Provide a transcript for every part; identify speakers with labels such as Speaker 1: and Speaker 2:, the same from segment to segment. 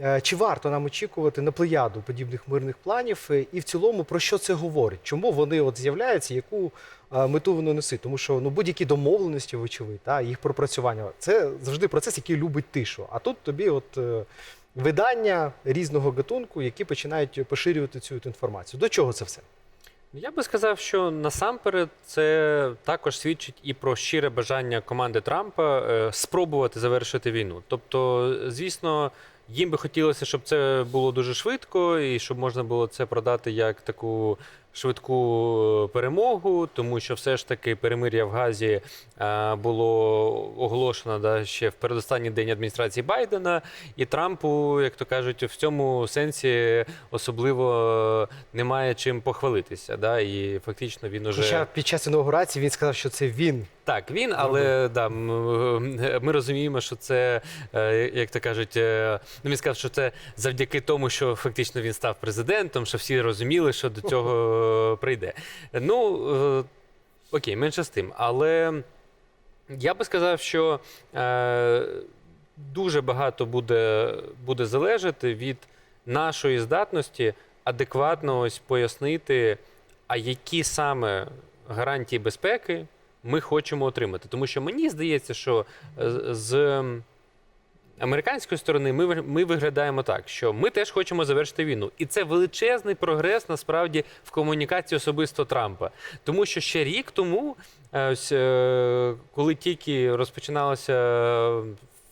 Speaker 1: Е, Чи варто нам очікувати на плеяду подібних мирних планів? Е, І в цілому про що це говорить? Чому вони от з'являються? Яку е, мету вони несуть? Тому що ну будь-які домовленості, вочевидь, та їх пропрацювання це завжди процес, який любить тишу. А тут тобі, от видання різного гатунку, які починають поширювати цю інформацію. До чого це все?
Speaker 2: Я би сказав, що насамперед це також свідчить і про щире бажання команди Трампа спробувати завершити війну. Тобто, звісно, їм би хотілося, щоб це було дуже швидко, і щоб можна було це продати як таку швидку перемогу, тому що все ж таки перемир'я в Газі е, було оголошено да, ще в передостанній день адміністрації Байдена, і Трампу, як то кажуть, в цьому сенсі особливо немає чим похвалитися. Да, і фактично він уже
Speaker 1: Хоча під час інаугурації він сказав, що це він.
Speaker 2: Так, він, але да, ми розуміємо, що це, е, як то кажуть, е, ну він сказав, що це завдяки тому, що фактично він став президентом, що всі розуміли, що до цього прийде. Ну, е, окей, менше з тим. Але я би сказав, що е, дуже багато буде, буде залежати від нашої здатності адекватно ось пояснити, а які саме гарантії безпеки ми хочемо отримати. Тому що мені здається, що е, з американської сторони ми, ми виглядаємо так, що ми теж хочемо завершити війну. І це величезний прогрес насправді в комунікації особисто Трампа. Тому що ще рік тому, е, ось, е, коли тільки розпочиналася.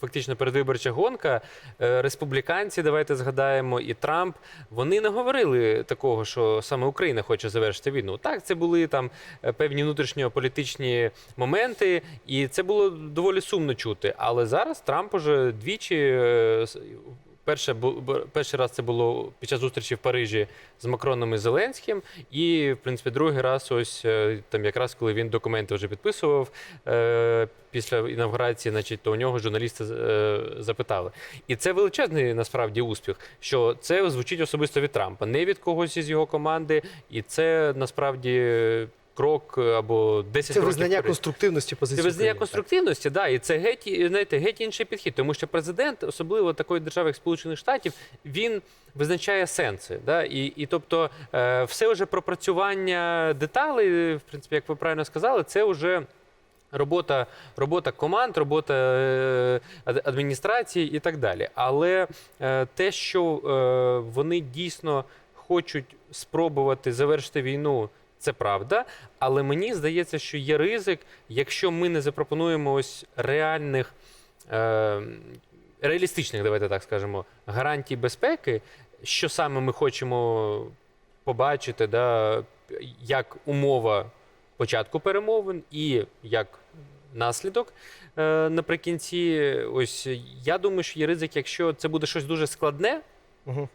Speaker 2: Е, Фактично передвиборча гонка, е, республіканці, давайте згадаємо, і Трамп, вони не говорили такого, що саме Україна хоче завершити війну. Так, це були там е, певні внутрішньополітичні моменти, і це було доволі сумно чути. Але зараз Трамп уже двічі. Перше, перший раз це було під час зустрічі в Парижі з Макроном і Зеленським. І, в принципі, другий раз, ось е, там якраз коли він документи вже підписував е, після інавгурації, значить, то у нього журналісти е, запитали. І це величезний насправді успіх, що це звучить особисто від Трампа, не від когось із його команди. І це насправді крок або 10
Speaker 1: це
Speaker 2: років
Speaker 1: визнання
Speaker 2: вперед.
Speaker 1: конструктивності
Speaker 2: Це визнання
Speaker 1: України, так.
Speaker 2: конструктивності, да, і це геть, знаєте, геть інший підхід, тому що президент, особливо такої держави, як Сполучених Штатів, він визначає сенси. Да, і, і тобто е, все вже пропрацювання деталей, в принципі, як ви правильно сказали, це вже. Робота, робота команд, робота е, адміністрації і так далі. Але е, те, що е, вони дійсно хочуть спробувати завершити війну, це правда. Але мені здається, що є ризик, якщо ми не запропонуємо ось реальних, е, реалістичних, давайте так скажемо, гарантій безпеки, що саме ми хочемо побачити, да, як умова початку перемовин і як наслідок е, наприкінці. Ось я думаю, що є ризик, якщо це буде щось дуже складне.
Speaker 1: Мгм.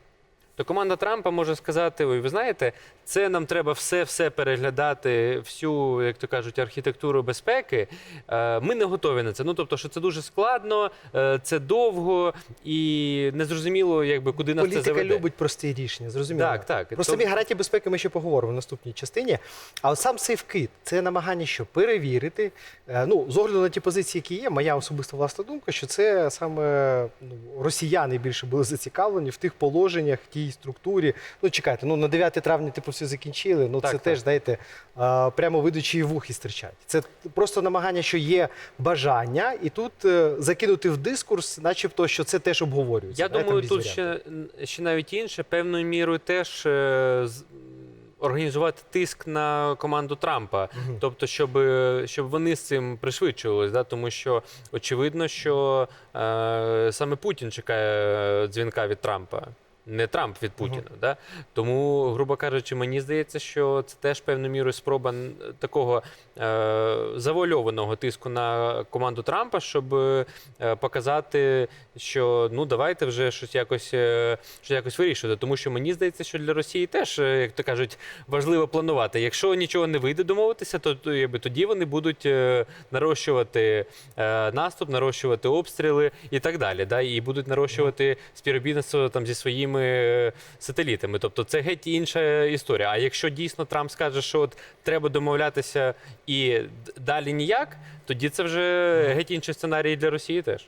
Speaker 2: То команда Трампа може сказати: ой, ви знаєте, це нам треба все-все переглядати, всю, як то кажуть, архітектуру безпеки. Е, Ми не готові на це. Ну тобто, що це дуже складно, е, це довго і незрозуміло, якби куди нас це
Speaker 1: Політика
Speaker 2: заведе.
Speaker 1: любить прості рішення, зрозуміло.
Speaker 2: Так, так.
Speaker 1: Про
Speaker 2: То-
Speaker 1: самі гарантії безпеки ми ще поговоримо в наступній частині. А от сам цей вкид це намагання, що перевірити. Е, Ну, з огляду на ті позиції, які є, моя особиста власна думка, що це саме ну, росіяни більше були зацікавлені в тих положеннях, тій структурі. Ну, чекайте, ну на 9 травня типу все закінчили. Ну,
Speaker 2: Так,
Speaker 1: це
Speaker 2: так.
Speaker 1: теж, знаєте, прямо видачі вухи стирчать. Це просто намагання, що є бажання, і тут е, закинути в дискурс, начебто, що це теж обговорюється.
Speaker 2: Я думаю, тут ще, ще навіть інше, певною мірою теж е, організувати тиск на команду Трампа.
Speaker 1: Мгм.
Speaker 2: Тобто, щоб, щоб вони з цим пришвидшувались, да? тому що очевидно, що е, саме Путін чекає дзвінка від Трампа. Не Трамп від Путіна, да? тому, грубо кажучи, мені здається, що це теж певною мірою спроба такого е, завуальованого тиску на команду Трампа, щоб е, показати, що ну давайте вже щось якось, е, щось якось вирішувати. Тому що мені здається, що для Росії теж, е, як то кажуть, важливо планувати. Якщо нічого не вийде домовитися, то, то якби тоді вони будуть е, нарощувати е, наступ, нарощувати обстріли і так далі. Да? І будуть нарощувати співробітництво там зі своїми е, сателітами. Тобто це геть інша історія. А якщо дійсно Трамп скаже, що от треба домовлятися і далі ніяк, тоді це вже геть інший сценарій для Росії теж.